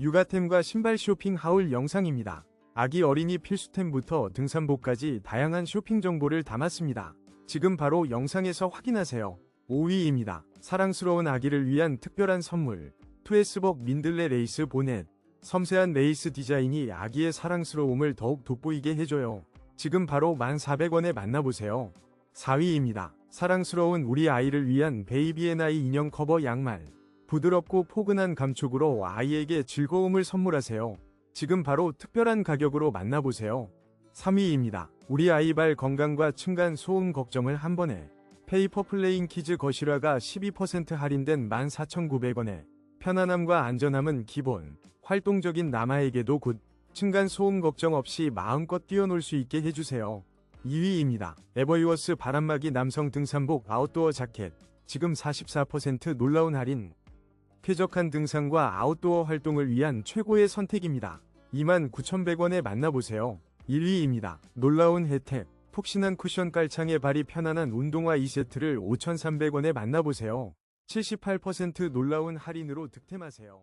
육아템과 신발 쇼핑 하울 영상입니다. 아기 어린이 필수템부터 등산복까지 다양한 쇼핑 정보를 담았습니다. 지금 바로 영상에서 확인하세요. 5위입니다. 사랑스러운 아기를 위한 특별한 선물. 투에스복 민들레 레이스 보넷. 섬세한 레이스 디자인이 아기의 사랑스러움을 더욱 돋보이게 해줘요. 지금 바로 1,400원에 만나보세요. 4위입니다. 사랑스러운 우리 아이를 위한 베이비앤아이 인형 커버 양말. 부드럽고 포근한 감촉으로 아이에게 즐거움을 선물하세요. 지금 바로 특별한 가격으로 만나보세요. 3위입니다. 우리 아이 발 건강과 층간 소음 걱정을 한 번에 페이퍼 플레잉 키즈 거실화가 12% 할인된 14,900원에 편안함과 안전함은 기본, 활동적인 남아에게도 굿, 층간 소음 걱정 없이 마음껏 뛰어놀 수 있게 해주세요. 2위입니다. 에버유어스 바람막이 남성 등산복 아웃도어 자켓, 지금 44% 놀라운 할인, 쾌적한 등산과 아웃도어 활동을 위한 최고의 선택입니다. 29,100원에 만나보세요. 1위입니다. 놀라운 혜택. 푹신한 쿠션 깔창에 발이 편안한 운동화 2세트를 5,300원에 만나보세요. 78% 놀라운 할인으로 득템하세요.